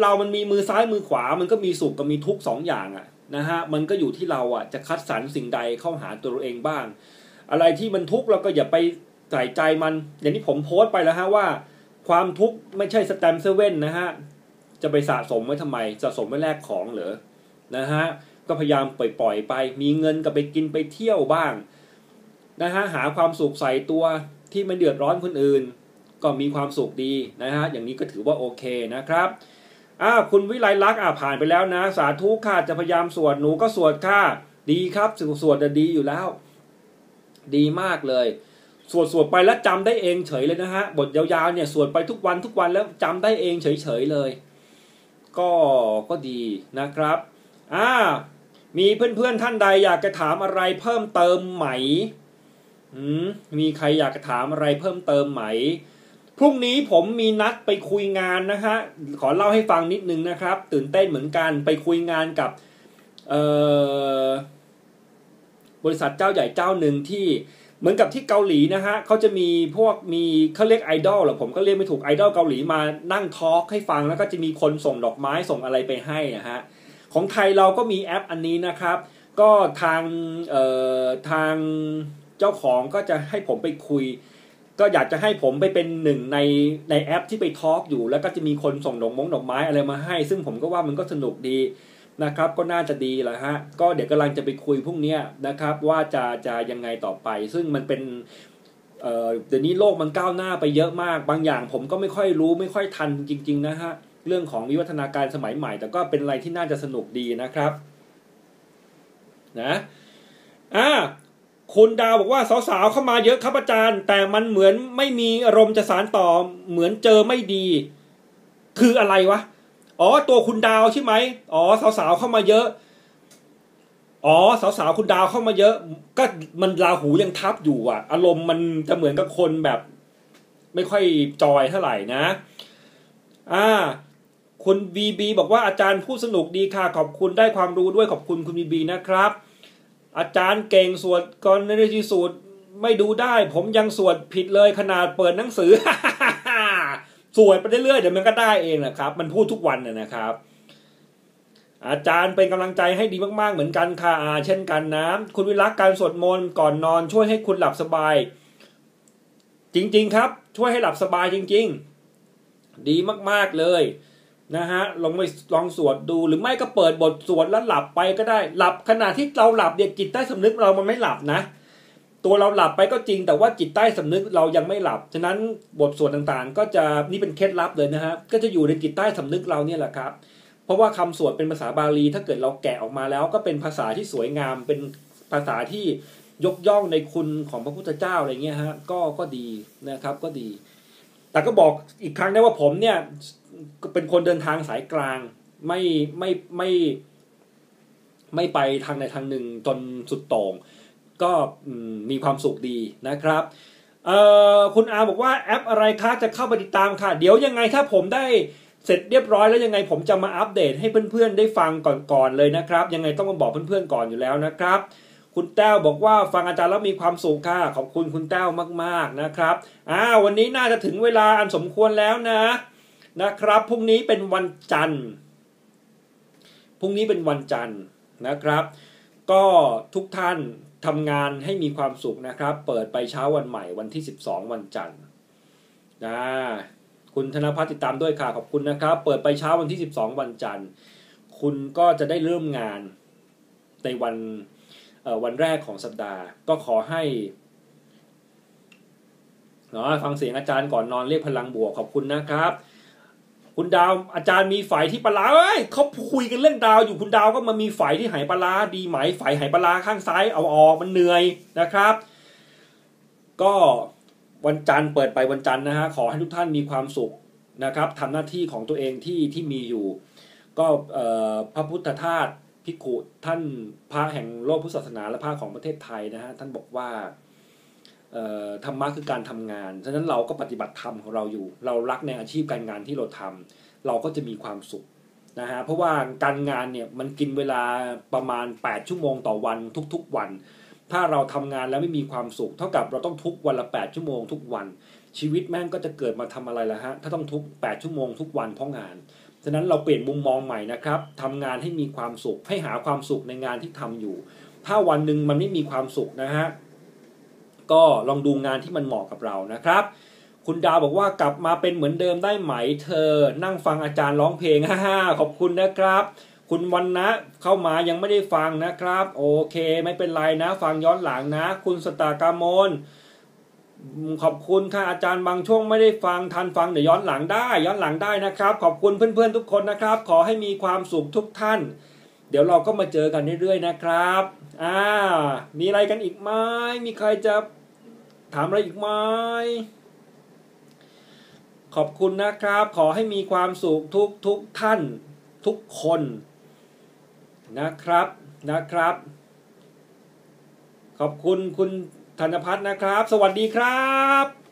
เรามันมีมือซ้ายมือขวา มันก็มีสุขกับมีทุกสองอย่างอะนะฮะ มันก็อยู่ที่เราอะจะคัดสรรสิ่งใดเข้าหาตัวเราเองบ้าง อะไรที่มันทุกข์เราก็อย่าไปใส่ใจมัน อย่างที่ผมโพสต์ไปแล้วฮะว่า ความทุกข์ไม่ใช่สแตมเซเว่นนะฮะ จะไปสะสมไว้ทำไม สะสมไว้แลกของเหรอ นะฮะ ก็พยายามปล่อยปล่อยไป มีเงินก็ไปกินไปเที่ยวบ้าง นะฮะ หาความสุขใส่ตัวที่ไม่เดือดร้อนคนอื่น ก็มีความสุขดีนะฮะ อย่างนี้ก็ถือว่าโอเคนะครับ อ้าวคุณวิไลลักษณ์อ่าผ่านไปแล้วนะ สาธุค่ะจะพยายามสวดหนูก็สวดค่ะ ดีครับสสวดดีอยู่แล้ว ดีมากเลย สวดสวดไปแล้วจำได้เองเฉยเลยนะฮะบทยาวๆเนี่ยสวดไปทุกวันทุกวันแล้วจำได้เองเฉยๆเลย ก็ก็ดีนะครับอ่ามีเพื่อนๆท่านใดอยากจะถามอะไรเพิ่มเติมไหม อืมมีใครอยากจะถามอะไรเพิ่มเติมไหม พรุ่งนี้ผมมีนัดไปคุยงานนะฮะ ขอเล่าให้ฟังนิดนึงนะครับ ตื่นเต้นเหมือนกันไปคุยงานกับบริษัทเจ้าใหญ่เจ้าหนึ่งที่เหมือนกับที่เกาหลีนะฮะเขาจะมีพวกมีเขาเรียกไอดอลหรอผมก็เรียกไม่ถูกไอดอลเกาหลีมานั่งทอล์กให้ฟังแล้วก็จะมีคนส่งดอกไม้ส่งอะไรไปให้นะฮะของไทยเราก็มีแอปอันนี้นะครับ ก็ทางเอ่อทางเจ้าของก็จะให้ผมไปคุย ก็อยากจะให้ผมไปเป็นหนึ่งในในแอปที่ไปทอล์กอยู่ แล้วก็จะมีคนส่งดอกมงดอกไม้อะไรมาให้ ซึ่งผมก็ว่ามันก็สนุกดีนะครับ ก็น่าจะดีแหละฮะ ก็เดี๋ยวกำลังจะไปคุยพรุ่งนี้นะครับ ว่าจะจะยังไงต่อไป ซึ่งมันเป็นเอ่อเดี๋ยวนี้โลกมันก้าวหน้าไปเยอะมาก บางอย่างผมก็ไม่ค่อยรู้ไม่ค่อยทันจริง ๆ นะฮะ เรื่องของวิวัฒนาการสมัยใหม่ แต่ก็เป็นอะไรที่น่าจะสนุกดีนะครับ นะอ่า คุณดาวบอกว่าสาวๆเข้ามาเยอะครับอาจารย์ แต่มันเหมือนไม่มีอารมณ์จะสารต่อ เหมือนเจอไม่ดี คืออะไรวะอ๋อตัวคุณดาวใช่ไหมอ๋อสาวๆเข้ามาเยอะอ๋อสาวๆคุณดาวเข้ามาเยอะ ก็มันราหูยังทับอยู่อะ อารมณ์มันจะเหมือนกับคนแบบ ไม่ค่อยจอยเท่าไหร่นะ อ่า คุณบีบีบอกว่าอาจารย์พูดสนุกดีค่ะ ขอบคุณได้ความรู้ด้วยขอบคุณคุณบีบีนะครับ อาจารย์เก่งสวดกรณียสูตรไม่ดูได้ ผมยังสวดผิดเลยขนาดเปิดหนังสือสวดไปเรื่อยๆเดี๋ยวมันก็ได้เองนะครับ มันพูดทุกวันนะครับ อาจารย์เป็นกำลังใจให้ดีมากๆเหมือนกันค่ะอาเช่นกันนะคุณวิรักการสวดมนต์ก่อนนอนช่วยให้คุณหลับสบาย จริง ๆ ครับ ช่วยให้หลับสบายจริง ๆ ดีมากๆเลย นะฮะลองไปลองสวดดูหรือไม่ก็เปิดบทสวดแล้วหลับไปก็ได้ หลับขณะที่เราหลับเด็กจิตใต้สำนึกเรามันไม่หลับนะ ตัวเราหลับไปก็จริง แต่ว่าจิตใต้สำนึกเรายังไม่หลับ ฉะนั้นบทสวดต่างๆ ก็จะนี่เป็นเคล็ดลับเลยนะฮะก็จะอยู่ในจิตใต้สำนึกเราเนี่ยแหละครับ เพราะว่าคำสวดเป็นภาษาบาลี ถ้าเกิดเราแกะออกมาแล้ว ก็เป็นภาษาที่สวยงามเป็นภาษาที่ยกย่องในคุณของพระพุทธเจ้าอะไรเงี้ยฮะก็ก็ดีนะครับก็ดี แต่ก็บอกอีกครั้งได้ว่าผมเนี่ยเป็นคนเดินทางสายกลางไม่ไม่ไม่ไม่ไปทางใดทางหนึ่งจนสุดโต่งก็มีความสุขดีนะครับคุณอาบอกว่าแอปอะไรคะจะเข้าไปติดตามค่ะ เดี๋ยวยังไงถ้าผมได้เสร็จเรียบร้อยแล้วยังไงผมจะมาอัปเดตให้เพื่อนๆได้ฟังก่อนๆเลยนะครับ ยังไงต้องมาบอกเพื่อนๆก่อนอยู่แล้วนะครับ คุณแต้วบอกว่าฟังอาจารย์แล้วมีความสุขค่ะขอบคุณคุณแต้วมากๆนะครับอ่าวันนี้น่าจะถึงเวลาอันสมควรแล้วนะนะครับพรุ่งนี้เป็นวันจันทร์พรุ่งนี้เป็นวันจันทร์นะครับ ก็ทุกท่านทำงานให้มีความสุขนะครับ เปิดไปเช้าวันใหม่วันที่ 12 วันจันทร์นะคุณธนพัฒน์ติดตามด้วยค่ะขอบคุณนะครับ เปิดไปเช้าวันที่ 12 วันจันทร์ คุณก็จะได้เริ่มงานในวัน วันแรกของสัปดาห์ ก็ขอให้เนาะฟังเสียงอาจารย์ก่อนนอนเรียกพลังบวกขอบคุณนะครับ คุณดาวอาจารย์มีฝ่ายที่ปลาเอ้ยเขาคุยกันเรื่องดาวอยู่คุณดาวก็มามีฝ่ายที่หายปลาดีไหมฝ่ายหายปลาข้างซ้ายเอาออกมันเหนื่อยนะครับ ก็วันจันทร์เปิดไปวันจันทร์นะฮะขอให้ทุกท่านมีความสุขนะครับทำหน้าที่ของตัวเองที่ที่มีอยู่ ก็พระพุทธทาส พิกุท่านพระแห่งโลกพุทธศาสนาและพระของประเทศไทยนะฮะท่านบอกว่าธรรมะคือการทำงาน ฉะนั้นเราก็ปฏิบัติธรรมของเราอยู่ เรารักในอาชีพการงานที่เราทำเราก็จะมีความสุขนะฮะ เพราะว่าการงานเนี่ยมันกินเวลาประมาณ 8 ชั่วโมงต่อวันทุกๆวัน ถ้าเราทำงานแล้วไม่มีความสุข เท่ากับเราต้องทุกวันละ 8 ชั่วโมงทุกวัน ชีวิตแม่งก็จะเกิดมาทำอะไรล่ะฮะ ถ้าต้องทุก 8 ชั่วโมงทุกวันเพราะงาน ฉะนั้นเราเปลี่ยนมุมมองใหม่นะครับทำงานให้มีความสุข ให้หาความสุขในงานที่ทำอยู่ ถ้าวันหนึ่งมันไม่มีความสุขนะฮะก็ลองดูงานที่มันเหมาะกับเรานะครับ คุณดาวบอกว่ากลับมาเป็นเหมือนเดิมได้ไหม เธอ นั่งฟังอาจารย์ร้องเพลงฮ่าขอบคุณนะครับ คุณวันนะเข้ามายังไม่ได้ฟังนะครับ โอเค ไม่เป็นไรนะ ฟังย้อนหลังนะ คุณสตากามล ขอบคุณค่ะอาจารย์บางช่วงไม่ได้ฟังทันฟังเดี๋ยวย้อนหลังได้ ย้อนหลังได้นะครับ ขอบคุณเพื่อนๆทุกคนนะครับ ขอให้มีความสุขทุกท่าน เดี๋ยวเราก็มาเจอกันเรื่อยๆนะครับอ่ามีอะไรกันอีกไหมมีใครจะถามอะไรอีกไหมขอบคุณนะครับ ขอให้มีความสุขทุกทุกท่านทุกคนนะครับนะครับ ขอบคุณคุณ ธนพัฒน์นะครับ สวัสดีครับ